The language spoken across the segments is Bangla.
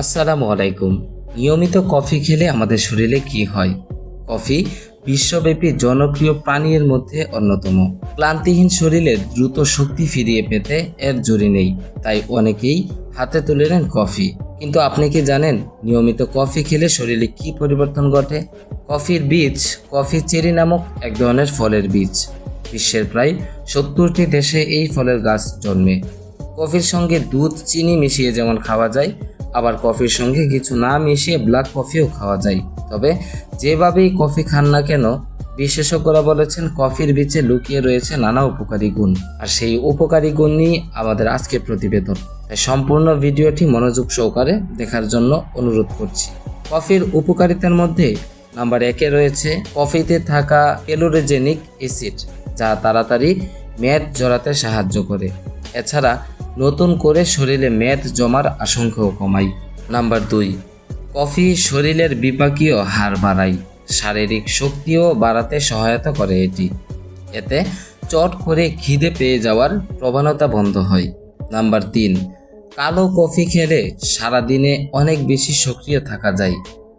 আসসালামু আলাইকুম। নিয়মিত কফি খেলে আমাদের শরীরে কি হয়? কফি বিশ্বব্যাপী জনপ্রিয় পানীয়ের মধ্যে অন্যতম। ক্লান্তিহীন শরীরে দ্রুত শক্তি ফিরিয়ে পেতে এর জুড়ি নেই, তাই অনেকেই হাতে তুলে নেন কফি। কিন্তু আপনি কি জানেন নিয়মিত কফি খেলে শরীরে কি পরিবর্তন ঘটে? কফির বীজ কফি চেরি নামক এক ধরনের ফলের বীজ। বিশ্বের প্রায় সত্তরটি দেশে এই ফলের গাছ জন্মে। কফির সঙ্গে দুধ, চিনি মিশিয়ে যেমন খাওয়া যায় আবার কফির সঙ্গে কিছু না মিশিয়ে ব্ল্যাক কফিও খাওয়া যায়। তবে যেভাবেই কফি খান না কেন, বিশেষজ্ঞরা বলেছেন কফির বীজে লুকিয়ে রয়েছে নানা উপকারী গুণ। আর সেই উপকারী গুণ নিয়ে আমাদের আজকের প্রতিবেদন। তাই সম্পূর্ণ ভিডিওটি মনোযোগ সহকারে দেখার জন্য অনুরোধ করছি। কফির উপকারিতার মধ্যে নাম্বার একে রয়েছে কফিতে থাকা ক্যালোরিজেনিক অ্যাসিড, যা তাড়াতাড়ি মেদ জড়াতে সাহায্য করে। এছাড়া নতুন করে শরীরে মেদ জমার আশঙ্কাও কমায় নাম্বার দুই, কফি শরীরের বিপাকীয় হার বাড়ায় শারীরিক শক্তিও বাড়াতে সহায়তা করে এটি। এতে চট করে খিদে পেয়ে যাওয়ার প্রবণতা বন্ধ হয়। নাম্বার তিন, কালো কফি খেলে সারাদিনে অনেক বেশি সক্রিয় থাকা যায়।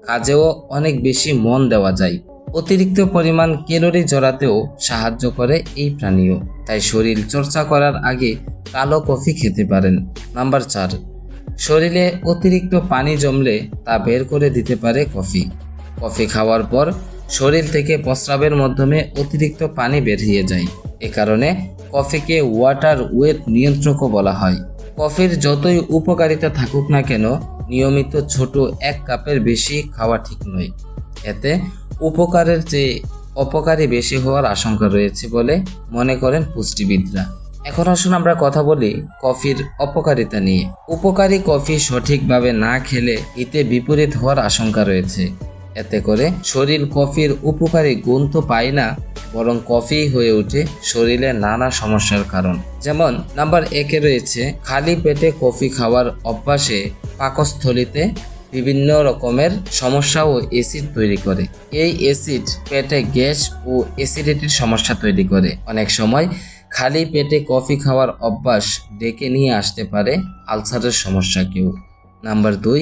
কাজেও অনেক বেশি মন দেওয়া যায়। অতিরিক্ত পরিমাণ ক্যালোরি জড়াতেও সাহায্য করে এই প্রাণীও। তাই শরীর চর্চা করার আগে কালো কফি খেতে পারেন। নাম্বার চার, শরীরে অতিরিক্ত পানি জমলে তা বের করে দিতে পারে কফি। কফি খাওয়ার পর শরীর থেকে প্রস্রাবের মাধ্যমে অতিরিক্ত পানি বেরিয়ে যায়। এ কারণে কফিকে ওয়াটার ওয়েট নিয়ন্ত্রকও বলা হয়। কফির যতই উপকারিতা থাকুক না কেন, নিয়মিত ছোট এক কাপের বেশি খাওয়া ঠিক নয়। এতে উপকারের চেয়ে অপকারী বেশি হওয়ার আশঙ্কা রয়েছে বলে মনে করেন পুষ্টিবিদরা। এখন আসুন আমরা কথা বলি কফির অপকারিতা নিয়ে। উপকারী কফি সঠিকভাবে না খেলে এতে বিপরীত হওয়ার আশঙ্কা রয়েছে। এতে করে শরীর কফির উপকারী গুণ তো পায় না, বরং কফি হয়ে ওঠে শরীরে নানা সমস্যার কারণ। যেমন, নাম্বার একে রয়েছে, খালি পেটে কফি খাওয়ার অভ্যাসে পাকস্থলিতে বিভিন্ন রকমের সমস্যা ও অ্যাসিড তৈরি করে। এই অ্যাসিড পেটে গ্যাস ও অ্যাসিডিটির সমস্যা তৈরি করে। অনেক সময় খালি পেটে কফি খাওয়ার অভ্যাস ডেকে নিয়ে আসতে পারে আলসারের সমস্যাকেও নাম্বার দুই,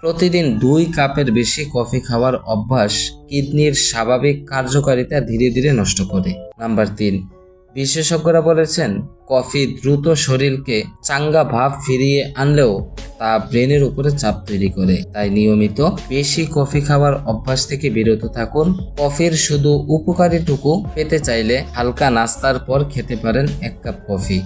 প্রতিদিন দুই কাপের বেশি কফি খাওয়ার অভ্যাস কিডনির স্বাভাবিক কার্যকারিতা ধীরে ধীরে নষ্ট করে। নাম্বার তিন বিশেষজ্ঞরা বলেছেন, কফি দ্রুত শরীরকে চাঙ্গা ভাব ফিরিয়ে আনলেও তা ব্রেনের উপরে চাপ তৈরি করে। তাই নিয়মিত বেশি কফি খাওয়ার অভ্যাস থেকে বিরত থাকুন। কফির শুধু উপকারীটুকু পেতে চাইলে হালকা নাস্তার পর খেতে পারেন এক কাপ কফি।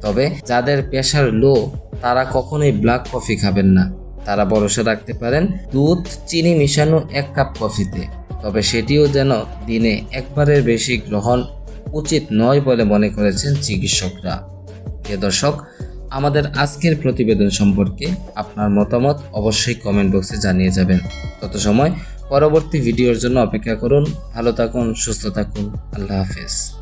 তবে যাদের প্রেশার লো, তারা কখনোই ব্ল্যাক কফি খাবেন না। তারা ভরসা রাখতে পারেন, দুধ, চিনি মিশানো এক কাপ কফিতে। তবে সেটিও যেন দিনে একবারের বেশি গ্রহণ উচিত নয় বলে মনে করেছেন চিকিৎসকরা। প্রিয় দর্শক, আমাদের আজকের প্রতিবেদন সম্পর্কে আপনার মতামত অবশ্যই কমেন্ট বক্সে জানিয়ে যাবেন। তত সময় পরবর্তী ভিডিওর জন্য অপেক্ষা করুন। ভালো থাকুন, সুস্থ থাকুন। আল্লাহ হাফেজ।